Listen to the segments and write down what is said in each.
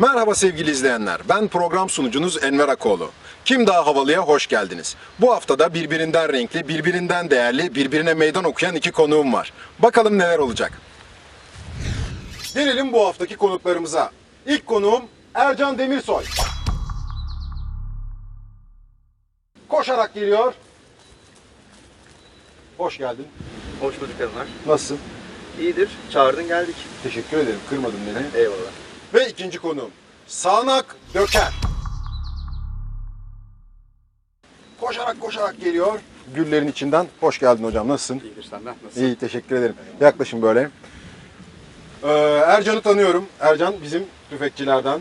Merhaba sevgili izleyenler. Ben program sunucunuz Enver Akoğlu. Kim Daha Havalı'ya hoş geldiniz. Bu haftada birbirinden renkli, birbirinden değerli, birbirine meydan okuyan iki konuğum var. Bakalım neler olacak. Gelelim bu haftaki konuklarımıza. İlk konuğum Ercan Demirsoy. Koşarak geliyor. Hoş geldin. Hoş bulduk Enver. Nasılsın? İyidir. Çağırdın geldik. Teşekkür ederim. Kırmadın beni. Eyvallah. Ve ikinci konuğum Sağnak Döker. Koşarak koşarak geliyor. Güllerin içinden. Hoş geldin hocam. Nasılsın? İyidir senden. Nasılsın? İyi teşekkür ederim. Yaklaşın böyle. Ee, Ercan'ı tanıyorum. Ercan bizim tüfekçilerden.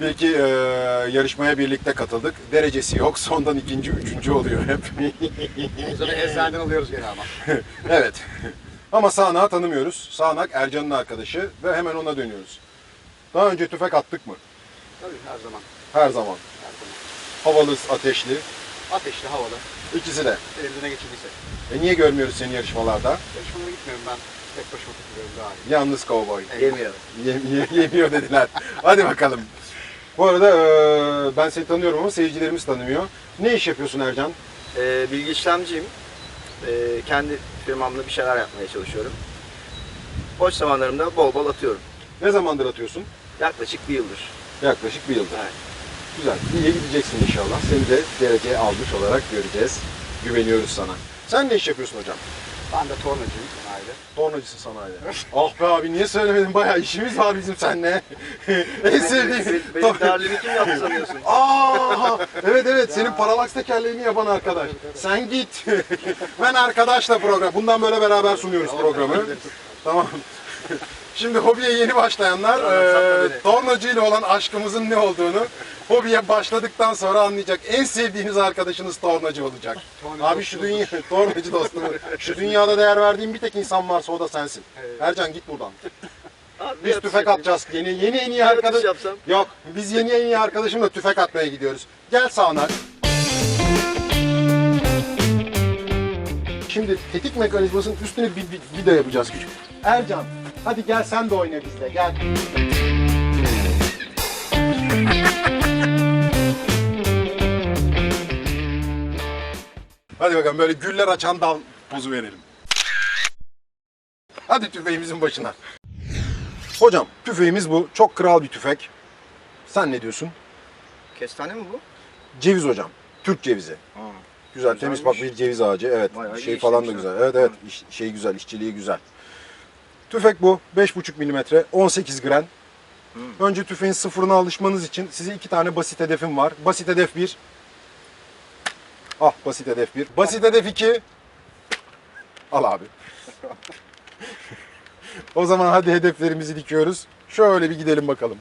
Bir iki e, yarışmaya birlikte katıldık. Derecesi yok. Sondan ikinci, üçüncü oluyor hep. Sonra eczaneden alıyoruz gene ama. evet. Ama Sağnak'ı tanımıyoruz. Sağnak Ercan'ın arkadaşı ve hemen ona dönüyoruz. Daha önce tüfek attık mı? Tabii her zaman. Her zaman. Her zaman. Havalı, ateşli. Ateşli, havalı. İkisi de. Elimizine geçirdiyse. E niye görmüyoruz seni yarışmalarda? Yarışmalara gitmiyorum ben. Tek başıma takılıyorum daha iyi. Yalnız kovboy. Yemiyor. Yem- ye- yemiyor dediler. Hadi bakalım. Bu arada e, ben seni tanıyorum ama seyircilerimiz tanımıyor. Ne iş yapıyorsun Ercan? Ee, bilgi işlemciyim. Ee, kendi firmamda bir şeyler yapmaya çalışıyorum. Boş zamanlarımda bol bol atıyorum. Ne zamandır atıyorsun? Yaklaşık bir yıldır. Yaklaşık bir yıldır. Evet. Güzel. İyiye gideceksin inşallah. Seni de derece almış olarak göreceğiz. Güveniyoruz sana. Sen ne iş yapıyorsun hocam? Ben de tornacıyım sanayide. Tornacısın sanayide. ah be abi niye söylemedin? Bayağı işimiz var bizim seninle. en sevdiğim. Benim derlimi kim yaptı sanıyorsun? Aa, evet evet senin paralaks tekerleğini yapan arkadaş. Sen git. ben arkadaşla program. Bundan böyle beraber sunuyoruz programı. Tamam. Şimdi hobiye yeni başlayanlar e, tornacı ile olan aşkımızın ne olduğunu hobiye başladıktan sonra anlayacak. En sevdiğiniz arkadaşınız tornacı olacak. Tornacı Abi şu dünya tornacı dostum. Şu dünyada değer verdiğim bir tek insan varsa o da sensin. Evet. Ercan git buradan. Abi, Biz tüfek yapayım. atacağız. Yeni yeni en iyi atış arkadaş. Yok. Biz yeni en iyi arkadaşımla tüfek atmaya gidiyoruz. Gel sağnak. Şimdi tetik mekanizmasının üstüne bir, bir yapacağız küçük. Ercan, hadi gel sen de oyna bizle. Gel. Hadi bakalım böyle güller açan dal pozu verelim. Hadi tüfeğimizin başına. Hocam tüfeğimiz bu. Çok kral bir tüfek. Sen ne diyorsun? Kestane mi bu? Ceviz hocam. Türk cevizi. Güzel, temiz bak bir ceviz ağacı. Evet. Bayağı şey falan da güzel. Evet evet. İş- şey güzel, işçiliği güzel. Tüfek bu. 5,5 milimetre, 18 gram. Önce tüfeğin sıfırına alışmanız için size iki tane basit hedefim var. Basit hedef 1. Ah basit hedef 1. Basit hedef 2. Al abi. o zaman hadi hedeflerimizi dikiyoruz. Şöyle bir gidelim bakalım.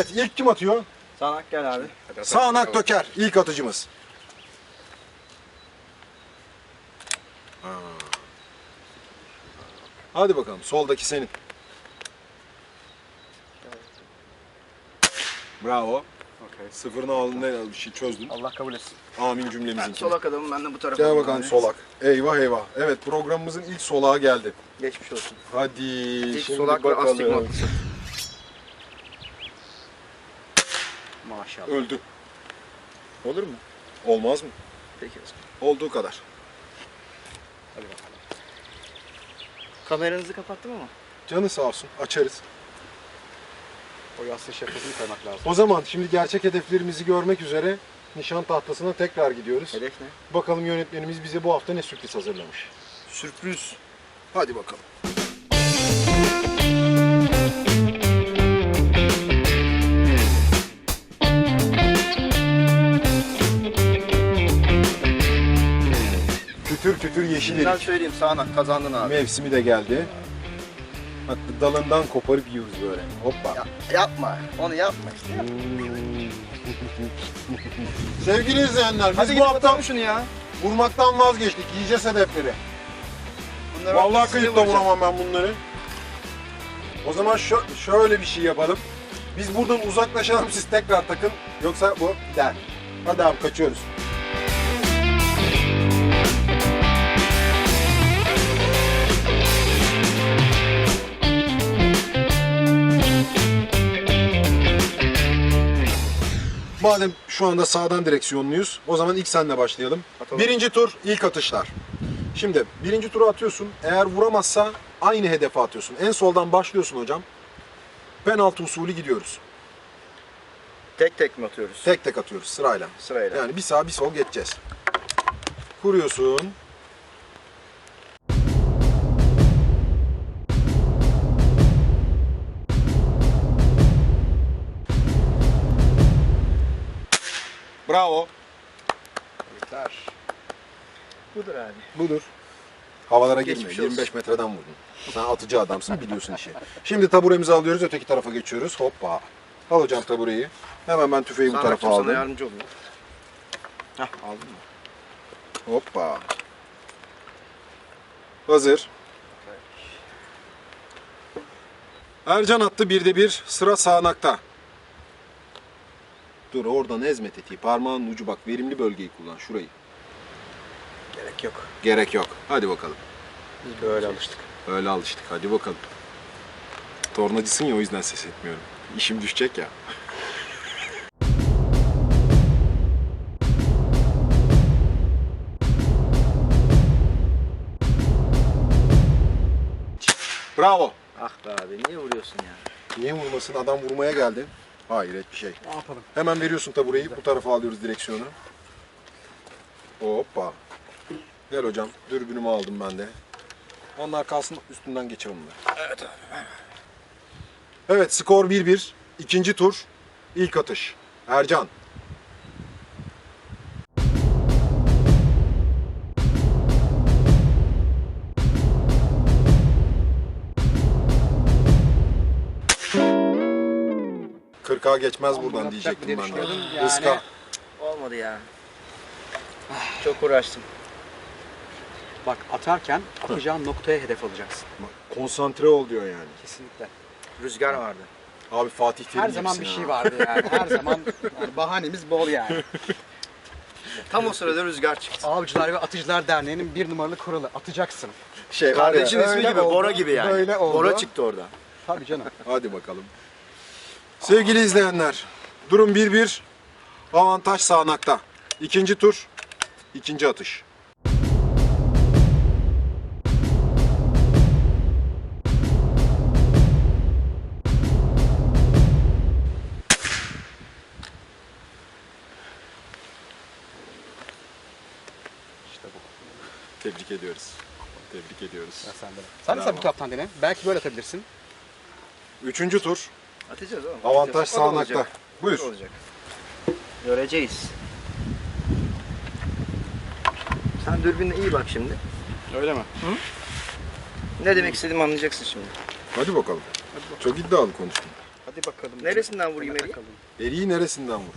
Evet ilk kim atıyor? Sanak gel abi. Sağnak Döker ilk atıcımız. Hadi bakalım soldaki senin. Bravo. Okey. Sıfırını aldın ne bir şey çözdün. Allah kabul etsin. Amin Ben cümlemizin. solak adamım ben de bu tarafa. Gel bakalım solak. Eyvah eyvah. Evet programımızın ilk solağı geldi. Geçmiş olsun. Hadi İlk solak ve bakalım. Maşallah. Öldü. Olur mu? Olmaz mı? Peki o zaman. Olduğu kadar. Hadi bakalım. Kameranızı kapattım ama. Canı sağ olsun. Açarız. O yassı şakasını koymak lazım. O zaman şimdi gerçek hedeflerimizi görmek üzere nişan tahtasına tekrar gidiyoruz. Hedef ne? Bakalım yönetmenimiz bize bu hafta ne sürpriz hazırlamış. Sürpriz. Hadi bakalım. Kütür yeşil Ben erik. söyleyeyim sağanak kazandın abi. Mevsimi de geldi. Hatta dalından koparıp yiyoruz böyle. Hoppa. Ya, yapma. Onu yapma işte. Yapma. Sevgili izleyenler biz Hadi bu gidip hafta atalım şunu ya. Vurmaktan vazgeçtik. Yiyeceğiz hedefleri. Bunları Vallahi size kayıp da vuracağım. vuramam ben bunları. O zaman şö- şöyle bir şey yapalım. Biz buradan uzaklaşalım siz tekrar takın. Yoksa bu gider. Hadi abi kaçıyoruz. Madem şu anda sağdan direksiyonluyuz, o zaman ilk senle başlayalım. Atalım. Birinci tur ilk atışlar. Şimdi birinci turu atıyorsun. Eğer vuramazsa aynı hedefe atıyorsun. En soldan başlıyorsun hocam. Penaltı usulü gidiyoruz. Tek tek mi atıyoruz? Tek tek atıyoruz sırayla. Sırayla. Yani bir sağ bir sol geçeceğiz. Kuruyorsun. Bravo. Yeter. Budur abi. Budur. Havalara girme. Geçmiş olsun. 25 metreden vurdun. Sen atıcı adamsın biliyorsun işi. Şimdi taburemizi alıyoruz öteki tarafa geçiyoruz. Hoppa. Al hocam tabureyi. Hemen ben tüfeği bu tarafa Sanatçım sana aldım. yardımcı olayım. Hah aldın mı? Hoppa. Hazır. Ercan attı birde bir. Sıra sağanakta. Dur oradan ezme tetiği. Parmağının ucu bak. Verimli bölgeyi kullan. Şurayı. Gerek yok. Gerek yok. Hadi bakalım. Biz böyle alıştık. Öyle alıştık. Hadi bakalım. Tornacısın ya o yüzden ses etmiyorum. İşim düşecek ya. Bravo. Ah be abi niye vuruyorsun ya? Niye vurmasın? Adam vurmaya geldi. Hayret bir şey. Ne yapalım? Hemen veriyorsun tabureyi. Bu tarafa alıyoruz direksiyonu. Hoppa. Gel hocam. Dürbünümü aldım ben de. Onlar kalsın üstünden geçelim bunları. Evet abi. Evet skor 1-1. İkinci tur. İlk atış. Ercan. Kırka geçmez buradan diyecektim diye ben de. Yani-. Olmadı ya. Çok uğraştım. Bak atarken atacağın noktaya hedef alacaksın. Konsantre ol diyor yani. Kesinlikle. Rüzgar vardı. Abi Fatih Terim Her zaman bir şey vardı yani. Her zaman yani bahanemiz bol yani. Tam o sırada rüzgar çıktı. Avcılar ve Atıcılar Derneği'nin bir numaralı kuralı atacaksın. Şey Kardeşin ismi gibi, oldu, Bora gibi yani. böyle oldu. Bora çıktı orada. Tabii canım. Hadi bakalım. Sevgili izleyenler, durum 1-1. Avantaj sağanakta. İkinci tur, ikinci atış. İşte bu. Tebrik ediyoruz. Tebrik ediyoruz. Ya sen de. Sen de sen bu taraftan dene. Belki böyle atabilirsin. Üçüncü tur, Atacağız oğlum. avantaj atacağız. Sağanakta. olacak. O Buyur. olacak. Göreceğiz. Sen dürbünle iyi bak şimdi. Öyle mi? Ne demek istediğimi anlayacaksın şimdi. Hadi bakalım. Çok iddialı konuştun. Hadi bakalım. Neresinden vurayım Hadi bakalım. Eriği neresinden vur?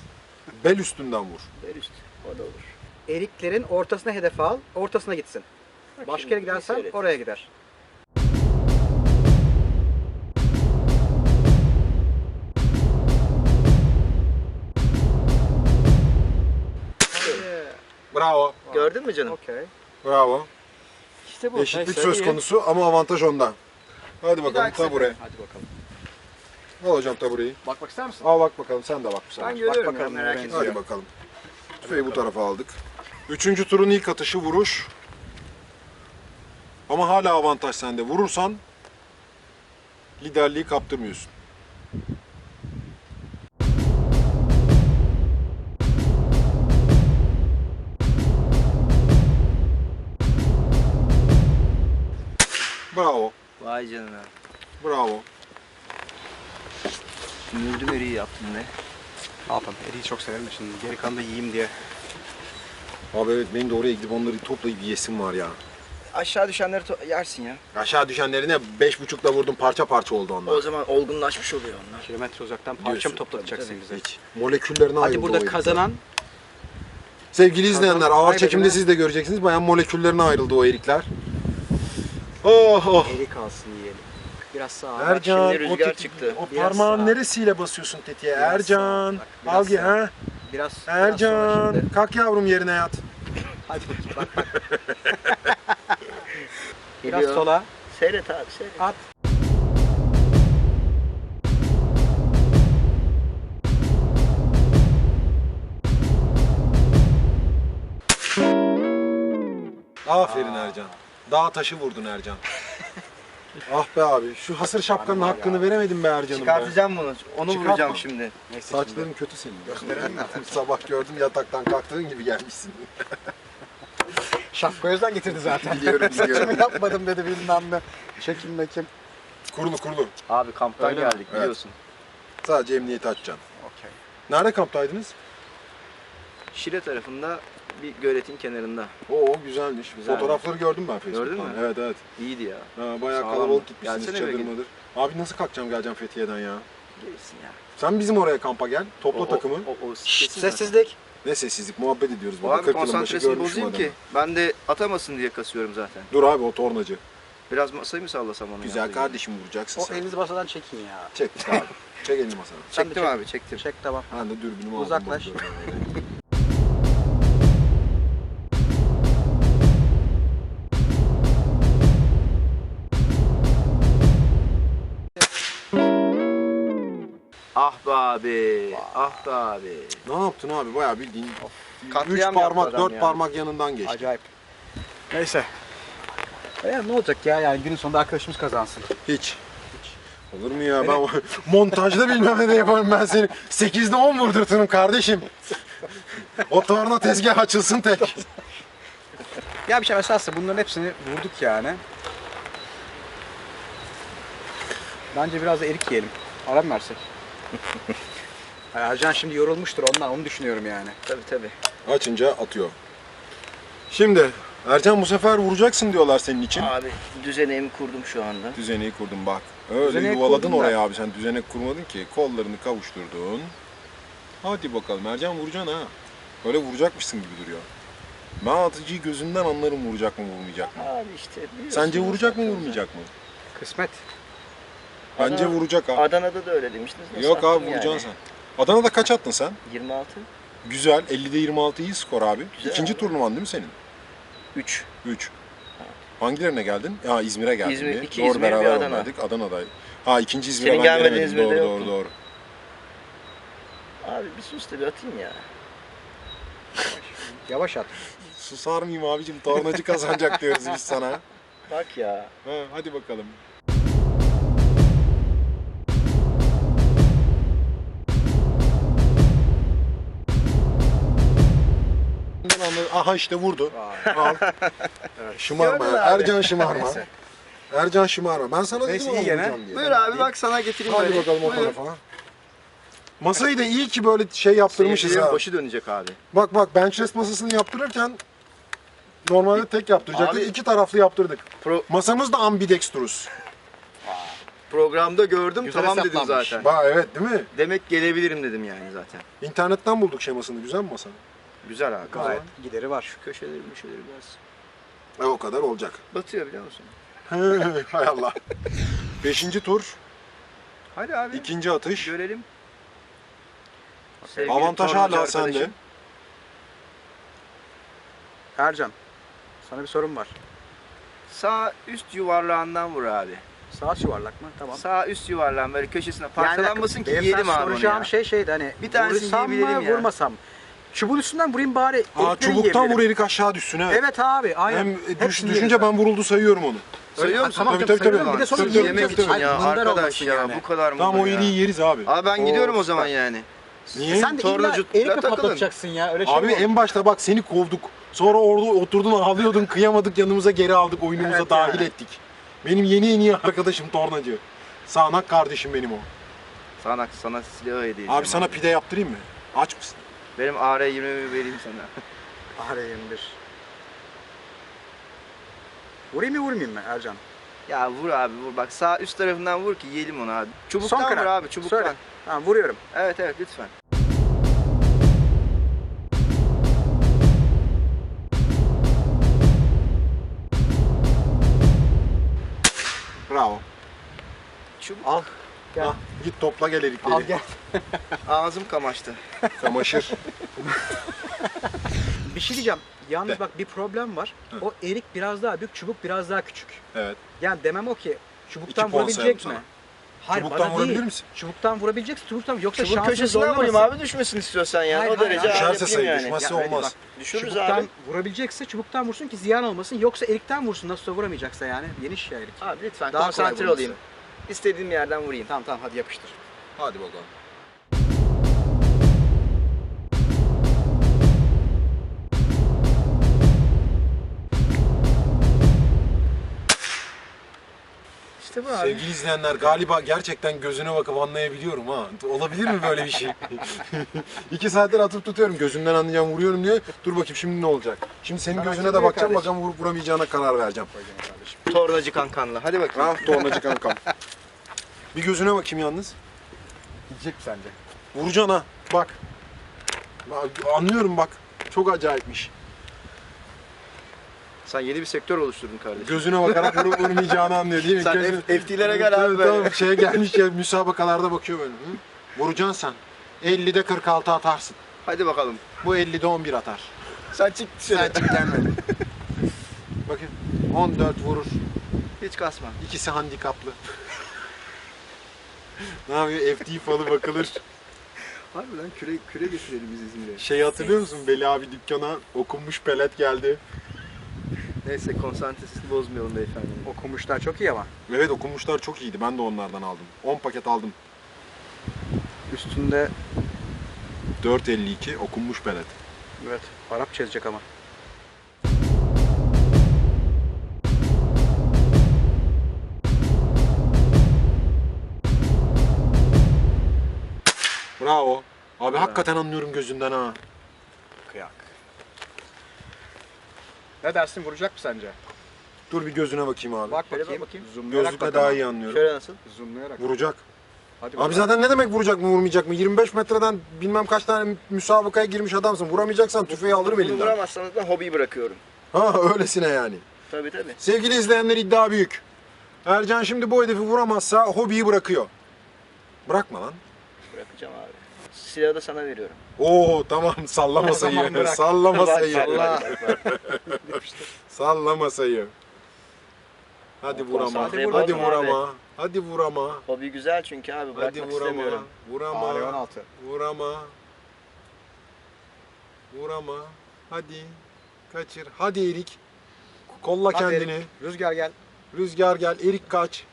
Bel üstünden vur. Ver üst. O da olur. Eriklerin ortasına hedef al. Ortasına gitsin. Bak Başka yere gidersen seyret. oraya gider. Bravo. Gördün mü canım? Okey. Bravo. İşte bu. Eşitlik Neyse, söz iyi. konusu ama avantaj onda. Hadi bakalım tabure. Hadi bakalım. Al hocam tabureyi. Bakmak ister misin? Al bak bakalım sen de bak bu sefer. Ben görüyorum bakalım ya, merak etme. Hadi bakalım. Tüfeği bu tarafa aldık. Üçüncü turun ilk atışı vuruş. Ama hala avantaj sende. Vurursan liderliği kaptırmıyorsun. Vay canına. Bravo. Mürdüm eriği yaptın ne? Ne yapalım? Eriği çok severim de şimdi. Geri kalanı da yiyeyim diye. Abi evet benim de oraya gidip onları toplayıp yiyesim var ya. Aşağı düşenleri yersin ya. Aşağı düşenlerine beş buçukla vurdum parça parça oldu onlar. O zaman olgunlaşmış oluyor onlar. Kilometre uzaktan parça Diyorsun. mı toplatacaksın Tabii, bize? Hiç. Moleküllerine Hadi ayrıldı burada kazanan Sevgili izleyenler ağır çekimde siz de göreceksiniz. Bayağı moleküllerine ayrıldı o erikler. Oh oh. Erik alsın yiyelim. Biraz sağ ol. Ercan, şimdi rüzgar o, tit- çıktı. o Biraz parmağın sağ. neresiyle basıyorsun tetiğe? Biraz Ercan, sağ. Bak, biraz al sağ. ha. Biraz, biraz sonra Ercan, şimdi. kalk yavrum yerine yat. Hadi bakayım bak bak. Biraz Geliyor. sola. Seyret abi seyret. At. Aferin Ercan. Dağ taşı vurdun Ercan. ah be abi, şu hasır şapkanın var hakkını ya. veremedim be Ercan'ım be. Çıkartacağım bunu. Onu Çıkartma. vuracağım şimdi. Neyse şimdi. Saçların kötü senin. Mi? Sabah gördüm yataktan kalktığın gibi gelmişsin. Şapka gözden getirdi zaten. Biliyorum, biliyorum. Yapmadım dedi bilmem ne. Çekim mekim. kurulu kurulu. Abi kamptan Öyle mi? geldik Evet. biliyorsun. Sadece emniyeti açacaksın. Okey. Nerede kamptaydınız? Şile tarafında bir göletin kenarında. Oo güzelmiş. Güzel. Fotoğrafları gördüm ben Facebook'tan. Gördün mü? Evet evet. İyiydi ya. Ha, bayağı Sağlam. kalabalık gitmişsiniz Gelsene çadır gün. madır. Abi nasıl kalkacağım geleceğim Fethiye'den ya? Gelirsin ya. Sen bizim oraya kampa gel. Topla O- o- takımı. O, o, Şşt, kesin zaten. sessizlik. Ne sessizlik muhabbet ediyoruz O burada. abi 40 yılın başı konsantrasını görmüşüm bozayım ki. Ben de atamasın diye kasıyorum zaten. Dur abi o tornacı. Biraz masayı mı sallasam onu? Güzel kardeşim vuracaksın O sen. elinizi masadan çekin ya. Çek abi. Çek elini de Çektim çek. abi çektim. Çek tamam. Ben de dürbünümü aldım. Uzaklaş. Abi. Ah be abi. Ne yaptın abi? Bayağı bildiğin 3 Katliam yaptı parmak, adam 4 ya. parmak yanından geçti. Acayip. Neyse. Ya ne olacak ya yani günün sonunda arkadaşımız kazansın. Hiç. Olur mu ya? Ben montajda bilmem ne de yaparım ben seni. 8'de 10 vurdurturum kardeşim. O torna tezgah açılsın tek. Ya bir şey mesela aslında bunların hepsini vurduk yani. Bence biraz da erik yiyelim. Ara mı versek? Ercan şimdi yorulmuştur ondan onu düşünüyorum yani. Tabii tabii. Açınca atıyor. Şimdi Ercan bu sefer vuracaksın diyorlar senin için. Abi düzenimi kurdum şu anda. Düzeneyi kurdum bak. Öyle Düzeneyi yuvaladın kurdun da- oraya abi sen düzenek kurmadın ki. Kollarını kavuşturdun. Hadi bakalım Ercan vuracaksın ha. Öyle vuracakmışsın gibi duruyor. Ben atıcıyı gözünden anlarım vuracak mı vurmayacak mı. Abi işte biliyorsun Sence vuracak mı vurmayacak mı? Kısmet. Bence Adana- vuracak abi. Adana'da da öyle demiştiniz. Nasıl Yok abi attım vuracaksın yani? sen. Adana'da kaç attın sen? 26. Güzel. 50'de 26 iyi skor abi. Güzel İkinci abi. turnuvan değil mi senin? 3. 3. Hangilerine geldin? Ya İzmir'e geldin. İzmir- bir. iki doğru İzmir, bir beraber Adana. oradaydık. Ha ikinci İzmir'e Senin ben gelmediğin gelemedim. İzmir'de Doğru doğru doğru. Abi bir sus da bir atayım ya. Yavaş at. Susar mıyım abicim? Tornacı kazanacak diyoruz biz sana. Bak ya. Ha, hadi bakalım. Aha işte vurdu. Al. Şımarma. Gördün ya. abi. Ercan şımarma. Neyse. Ercan şımarma. Ben sana Neyse, dedim ama iyi gene. vuracağım diye. Buyur abi bak sana getireyim Hadi böyle. bakalım o Buyur. tarafa. Masayı da iyi ki böyle şey yaptırmışız Seyircilerin ha. başı dönecek abi. Bak bak bench press masasını yaptırırken normalde tek yaptıracaktık. Abi- iki taraflı yaptırdık. Pro- Masamız da ambidextrous. programda gördüm Güzel tamam dedim hesaplanmış. zaten. Ba evet değil mi? Demek gelebilirim dedim yani zaten. İnternetten bulduk şemasını. Güzel mi masa? Güzel abi. Gayet gideri var. Şu köşeleri köşeleri biraz E, o kadar olacak. batıyor biliyor musun? Hay Allah. Beşinci tur, Hadi abi. ikinci atış. Görelim. Sevgili Avantaj hala sende. Ercan. Sana bir sorum var. Sağ üst yuvarlağından vur abi. Sağ yuvarlak mı? Tamam. Sağ üst yuvarlağın böyle köşesine parçalanmasın ki benim yiyelim sana abi onu soracağım ya. şey şeydi hani Bir tanesini vursam mı yiyebilirim ya. vurmasam mı? Çubuğun üstünden vurayım bari. Aa, erikleri çubuktan yiyebilirim. vur erik aşağı düşsün evet. Evet abi aynen. Hem Hepsini düş, yeriz düşünce ben vuruldu sayıyorum onu. Sayıyor musun? Tamam, Tabii, tabii, tabii. Bir de sonra Tabii, yemek tabii, için. tabii. ya arkadaş ya yani. bu kadar mı? Tamam o iriği yeriz abi. Abi ben gidiyorum o zaman yani. Niye? Sen de illa Tornacı- erik mi Ya takılın. patlatacaksın ya? Öyle şey Abi en başta bak seni kovduk. Sonra orada oturdun ağlıyordun kıyamadık yanımıza geri aldık oyunumuza Evet dahil yani. ettik. Benim yeni en iyi arkadaşım tornacı. Sağnak kardeşim benim o. Sana sana silah hediye. Abi sana pide yaptırayım mı? Aç mısın? Benim AR-20'mi vereyim sana. AR-21. Vurayım mı vurmayayım mı Ercan? Ya vur abi vur. Bak sağ üst tarafından vur ki yiyelim onu abi. Çubuktan Son vur abi çubuktan. Söyle. Ha, vuruyorum. Evet evet lütfen. Bravo. Çubuk. Al. Gel. Ah, git topla gel erikleri. Al gel. Ağzım kamaştı. Çamaşır. Bir şey diyeceğim. Yalnız De. bak bir problem var. O erik biraz daha büyük, çubuk biraz daha küçük. evet. Yani demem o ki çubuktan İki vurabilecek mi? sana. Hayır Çubuktan vurabilir değil. misin? Çubuktan vurabileceksin, çubuktan yoksa Çubuk köşesinden vurayım abi düşmesin istiyorsan yani. Hayır, o derece hayır. Düşerse yapayım sayı, yani. düşmezse Ya öyle olmaz. bak, Düşürürüz çubuktan abi. vurabilecekse çubuktan vursun ki ziyan olmasın. Yoksa erikten vursun. Nasılsa vuramayacaksa yani. Geniş ya erik. Abi lütfen Daha konsantre olayım. İstediğim yerden vurayım. Tamam tamam hadi yapıştır. Hadi bakalım. İşte bu abi. Sevgili izleyenler galiba gerçekten gözüne bakıp anlayabiliyorum ha. Olabilir mi böyle bir şey? İki saattir atıp tutuyorum. Gözünden anlayacağım vuruyorum diye. Dur bakayım şimdi ne olacak? Şimdi senin Sana gözüne de geliyor bakacağım. kardeşim. Bakalım vurup vuramayacağına karar vereceğim. kardeşim. Tornacı kankanla. Hadi bakayım. Ah tornacı kankam. bir gözüne bakayım yalnız. Gidecek mi sence? Vuracaksın ha. Bak. Bak, Anlıyorum bak. Çok acayipmiş. Sen yeni bir sektör oluşturdun kardeşim. Gözüne bakarak vurup vurmayacağını anlıyor değil mi? Sen F- FT'lere gel abi böyle. Tamam, şeye gelmiş ya müsabakalarda bakıyor böyle. Hı? Vuracaksın sen. 50'de 46 atarsın. Hadi bakalım. Bu 50'de 11 atar. Sen çık dışarı. Sen çık gelmedi. Bakın 14 vurur. Hiç kasma. İkisi handikaplı. ne yapıyor? FD falı bakılır. Harbiden küre, küre getirelim biz İzmir'e. Şey hatırlıyor musun? Veli abi dükkana okunmuş pelet geldi. Neyse konsantresini bozmayalım beyefendi. Okumuşlar çok iyi ama. Evet okunmuşlar çok iyiydi. Ben de onlardan aldım. 10 paket aldım. Üstünde 4.52 okunmuş pelet. evet Arap çizecek ama. Bravo. Abi hakikaten anlıyorum gözünden ha. Kıyak. Ne dersin vuracak mı sence? Dur bir gözüne bakayım abi. Bak bakayım. bak bakayım. Zoomlayarak Gözlükle daha iyi anlıyorum. Şöyle nasıl? Zoomlayarak. Vuracak. Hadi Abi bakalım. zaten ne demek vuracak mı vurmayacak mı? 25 metreden bilmem kaç tane müsabakaya girmiş adamsın. Vuramayacaksan tüfeği alırım Bunu elinden. vuramazsanız da hobiyi bırakıyorum. Ha öylesine yani. Tabii tabii. Sevgili izleyenler iddia büyük. Ercan şimdi bu hedefi vuramazsa hobiyi bırakıyor. Bırakma lan. Bırakacağım abi. Silahı da sana veriyorum. Oo tamam sallama sayı. bırak. Sallama Bak, sayı. salla. Sallama sayı. Hadi vur ama. konsantre Hadi bozma vur abi. ama. Hadi vur ama. Hobi güzel çünkü abi Hadi bırakmak vur ama. istemiyorum. Vur Fare ama. 16. Vur ama. Vur ama. Hadi. Kaçır. Hadi Erik. Kolla Hadi kendini. Erik, Rüzgar gel. Rüzgar gel. Erik kaç.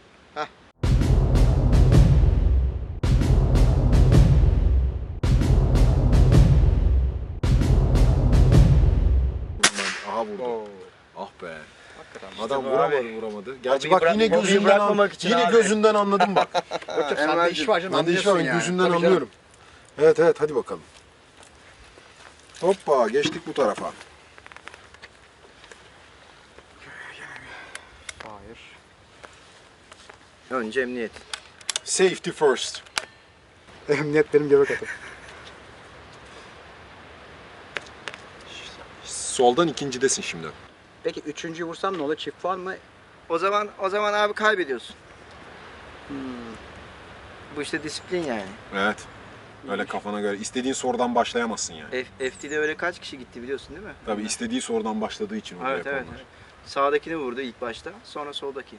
Vuramadı vuramadı. Gerçi Hobiyi bak bırak- yine hobiyi gözünden an, bırakmamak için yine abi. gözünden anladım bak. Yok iş var canım. Ben de iş var anlıyorsun yani. gözünden Tabii canım. anlıyorum. Evet evet hadi bakalım. Hoppa geçtik bu tarafa. Hayır. Önce emniyet. Safety first. Emniyet benim göbek atım. Soldan ikincidesin şimdi. Peki üçüncüyü vursam ne olur? Çift puan mı? O zaman o zaman abi kaybediyorsun. Bu işte disiplin yani. Evet. Öyle kafana göre. istediğin sorudan başlayamazsın yani. F- FT'de öyle kaç kişi gitti biliyorsun değil mi? Tabii istediği sorudan başladığı için oluyor Evet evet. evet. Sağdakini vurdu ilk başta, sonra soldaki.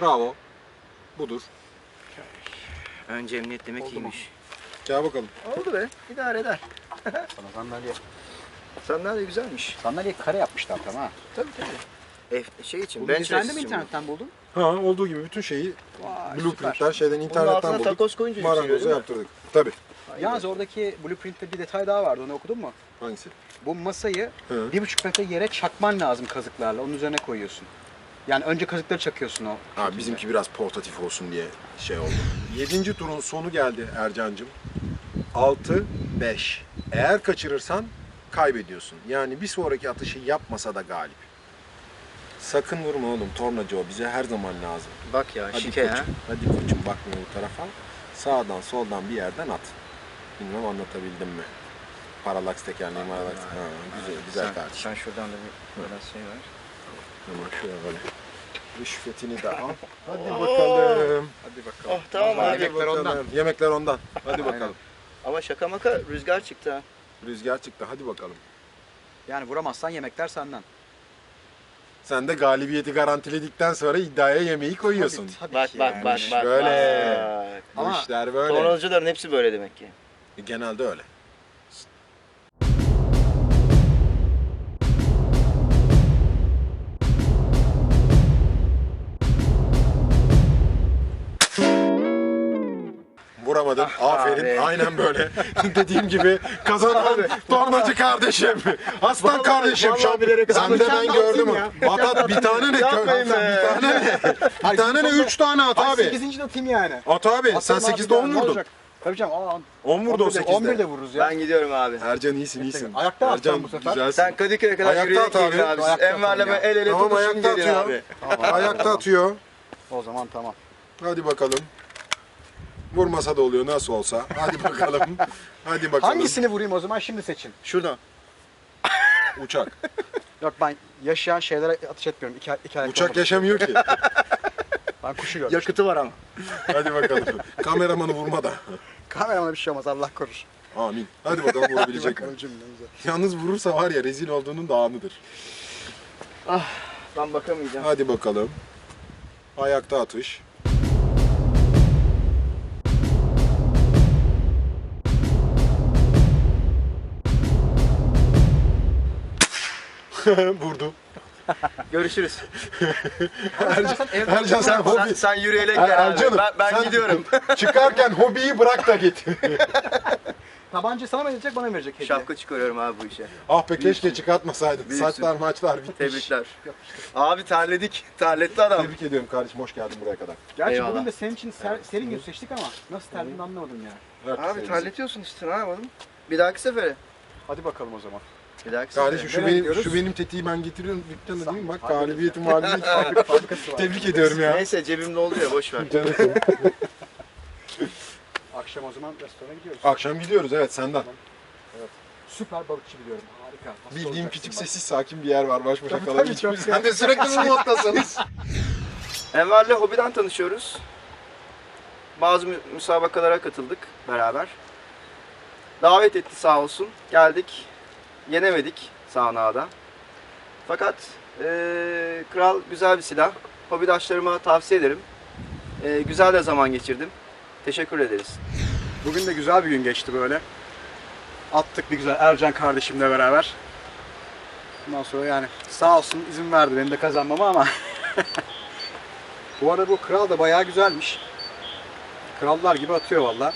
Bravo. Budur. Önce emniyet demek Oldu mu? iyiymiş. Gel bakalım. Oldu be, idare eder. Sana sandalye. Sandalye güzelmiş. Sandalyeyi kare yapmışlar tam ha. Tabii tabii. F, şey için, bench sen de mi internetten buldun? Ha olduğu gibi bütün şeyi Vay blueprintler süper. şeyden internetten altına bulduk. takoz koyunca yükseliyor Marangoza değil mi? yaptırdık. Tabii. Yalnız oradaki blueprintte bir detay daha vardı. Onu okudun mu? Hangisi? Bu masayı Hı. bir buçuk metre yere çakman lazım kazıklarla. Onun üzerine koyuyorsun. Yani önce kazıkları çakıyorsun o. Ha, bizimki biraz portatif olsun diye şey oldu. Yedinci turun sonu geldi Ercan'cığım. 6 5. Eğer kaçırırsan kaybediyorsun. Yani bir sonraki atışı yapmasa da galip. Sakın vurma oğlum tornacı o bize her zaman lazım. Bak ya, Hadi şike ha. koçum, hadi koçum bakmıyor bu tarafa. Sağdan soldan bir yerden at. Bilmem anlatabildim mi? Paralaks tekerleği, maralaks. Ha, güzel, güzel sen, kardeşim. sen şuradan da bir biraz şey ver. Tamam şöyle böyle. Rüşvetini de al. Hadi bakalım. Hadi bakalım. Oh tamam Hadi. Yemekler ondan. Yemekler ondan. Hadi bakalım. Ama şaka maka rüzgar çıktı ha. Rüzgar çıktı. Hadi bakalım. Yani vuramazsan yemekler senden. Sen de galibiyeti garantiledikten sonra iddiaya yemeği koyuyorsun. Tabii, tabii Bak ki bak yani. bak bak. Böyle. bak. Bu Ama işler böyle. Tornacıların hepsi böyle demek ki. Genelde öyle. Vuramadın. Aferin. abi. Aynen böyle. Dediğim gibi kazanan tornacı kardeşim. Aslan Vallahi- kardeşim. vallahi Şam- bilerek Sen de ben gördüm. Ya. At at bir tane ne? Yapmayın Bir tane ne? Bir tane ne? Üç tane at abi. 8. de atayım yani. At abi. Sen Atarım abi 8'de ya, 10 ne vurdun. Tabii canım. Aa, 10 vurdu o 11'de, 8'de. 11'de vururuz ya. Ben gidiyorum abi. Ercan iyisin iyisin. Ayakta Ercan bu sefer. güzelsin. Sen Kadıköy'e kadar Ayakta yürüyerek at abi. abi. Ayakta Enver'le ben el ele Tamam tutuşun ayakta gelin atıyor. abi. Ayakta atıyor. O zaman tamam. Hadi bakalım. Vurmasa da oluyor nasıl olsa. Hadi bakalım. Hadi bakalım. Hangisini vurayım o zaman şimdi seçin. Şuradan. Uçak. Yok ben yaşayan şeylere ateş etmiyorum. İki, iki ayakta Uçak yaşamıyor ki. Ben kuşu gördüm. Yakıtı var ama. Hadi bakalım. Kameramanı vurma da. Kameramana bir şey olmaz Allah korur. Amin. Hadi bakalım vurabilecek mi? Bakalım cümlemize. Yalnız vurursa var ya rezil olduğunun da anıdır. Ben bakamayacağım. Hadi bakalım. Ayakta atış. Vurdu. Görüşürüz. Ercan, Ercan sen Sen, hobi... sen, sen yürüyerek Er- gel abi. Ercan'ım, Ben, ben sen- gidiyorum. Çıkarken hobiyi bırak da git. Tabanca sana mı verecek bana mı verecek hediye? Şapka çıkarıyorum abi bu işe. ah be keşke çıkartmasaydın. Büyüksün. Saçlar maçlar bitmiş. Tebrikler. Abi terledik. Terletti adam. Tebrik ediyorum kardeşim. Hoş geldin buraya kadar. Gerçi Eyvallah. bugün de senin için ser, serin gün seçtik ama nasıl terlediğini anlamadım ya. Evet, Abi sevgili. terletiyorsun işte ne yapalım. Bir dahaki sefere. Hadi bakalım o zaman. Bir dahaki Kardeşim şu benim şu benim tetiği ben getiriyorum dükkana değil mi? Bak galibiyetim var diye tebrik ediyorum ya. Neyse cebimde oluyor boş ver. Canım. Akşam o zaman restorana gidiyoruz. Akşam gidiyoruz evet senden. Süper balıkçı biliyorum. Harika. Nasıl Bildiğim olacaksın küçük bak. sessiz sakin bir yer var baş başa Tabii, kalalım. tabii, çok Sen de sürekli bu moddasınız. Enver'le hobiden tanışıyoruz. Bazı mü- müsabakalara katıldık beraber. Davet etti sağ olsun. Geldik. Yenemedik Sana'da. Fakat eee, kral güzel bir silah. Hobidaşlarıma tavsiye ederim. Eee, güzel de zaman geçirdim. Teşekkür ederiz. Bugün de güzel bir gün geçti böyle. Attık bir güzel Ercan kardeşimle beraber. Ondan sonra yani sağ olsun izin verdi benim de kazanmama ama. bu arada bu kral da bayağı güzelmiş. Krallar gibi atıyor valla.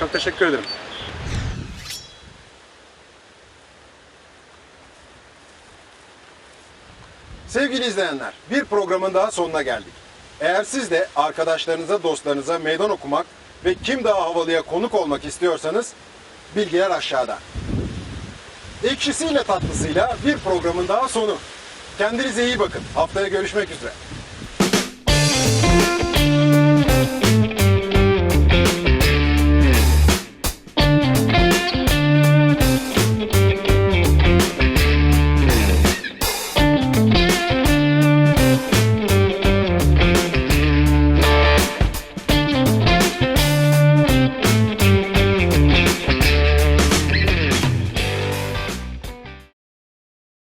Çok teşekkür ederim. Sevgili izleyenler, bir programın daha sonuna geldik. Eğer siz de arkadaşlarınıza, dostlarınıza meydan okumak ve kim daha havalıya konuk olmak istiyorsanız bilgiler aşağıda. Ekşisiyle tatlısıyla bir programın daha sonu. Kendinize iyi bakın. Haftaya görüşmek üzere.